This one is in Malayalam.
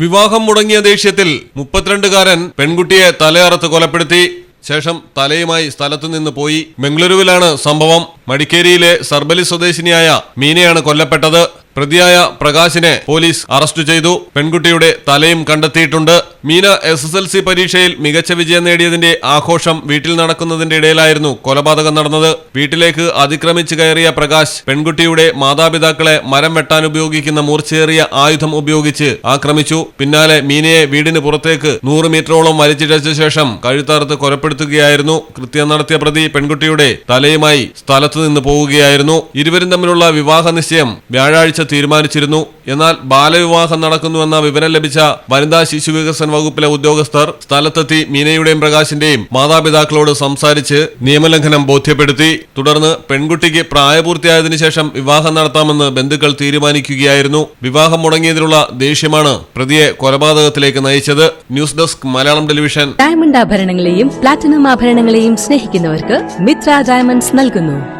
വിവാഹം മുടങ്ങിയ ദേഷ്യത്തിൽ മുപ്പത്തിരണ്ടുകാരൻ പെൺകുട്ടിയെ തലയറുത്ത് കൊലപ്പെടുത്തി. ശേഷം തലയുമായി സ്ഥലത്തു നിന്ന് പോയി. ബംഗളൂരുവിലാണ് സംഭവം. മടിക്കേരിയിലെ സർബലി സ്വദേശിനിയായ മീനയാണ് കൊല്ലപ്പെട്ടത്. പ്രതിയായ പ്രകാശിനെ പോലീസ് അറസ്റ്റ് ചെയ്തു. പെൺകുട്ടിയുടെ തലയും കണ്ടെത്തിയിട്ടുണ്ട്. Meena S S L C പരീക്ഷയിൽ മികച്ച വിജയം നേടിയതിന്റെ ആഘോഷം വീട്ടിൽ നടക്കുന്നതിന്റെ ഇടയിലായിരുന്നു കൊലപാതകം നടന്നത്. വീട്ടിലേക്ക് അതിക്രമിച്ചു കയറിയ പ്രകാശ് പെൺകുട്ടിയുടെ മാതാപിതാക്കളെ മരം വെട്ടാൻ ഉപയോഗിക്കുന്ന മൂർച്ചയേറിയ ആയുധം ഉപയോഗിച്ച് ആക്രമിച്ചു. പിന്നാലെ മീനയെ വീടിന് പുറത്തേക്ക് നൂറ് മീറ്ററോളം വലിച്ചിഴച്ച ശേഷം കഴുത്തറുത്ത് കൊലപ്പെടുത്തുകയായിരുന്നു. കൃത്യം നടത്തിയ പ്രതി പെൺകുട്ടിയുടെ തലയുമായി സ്ഥലത്തു നിന്ന് പോവുകയായിരുന്നു. ഇരുവരും തമ്മിലുള്ള വിവാഹ നിശ്ചയം വ്യാഴാഴ്ച തീരുമാനിച്ചിരുന്നു. എന്നാൽ ബാലവിവാഹം നടക്കുന്നുവെന്ന വിവരം ലഭിച്ച വനിതാ ശിശു വികസന വകുപ്പിലെ ഉദ്യോഗസ്ഥർ സ്ഥലത്തെത്തി മീനയുടെയും പ്രകാശിന്റെയും മാതാപിതാക്കളോട് സംസാരിച്ച് നിയമലംഘനം ബോധ്യപ്പെടുത്തി. തുടർന്ന് പെൺകുട്ടിക്ക് പ്രായപൂർത്തിയായതിനു ശേഷം വിവാഹം നടത്താമെന്ന് ബന്ധുക്കൾ തീരുമാനിക്കുകയായിരുന്നു. വിവാഹം മുടങ്ങിയതിനുള്ള ദേഷ്യമാണ് പ്രതിയെ കൊലപാതകത്തിലേക്ക് നയിച്ചത്. News desk Malayalam television. Diamond ആഭരണങ്ങളെയും platinum ആഭരണങ്ങളെയും സ്നേഹിക്കുന്നവർക്ക് മിത്ര ഡയമണ്ട്സ് നൽകുന്നു.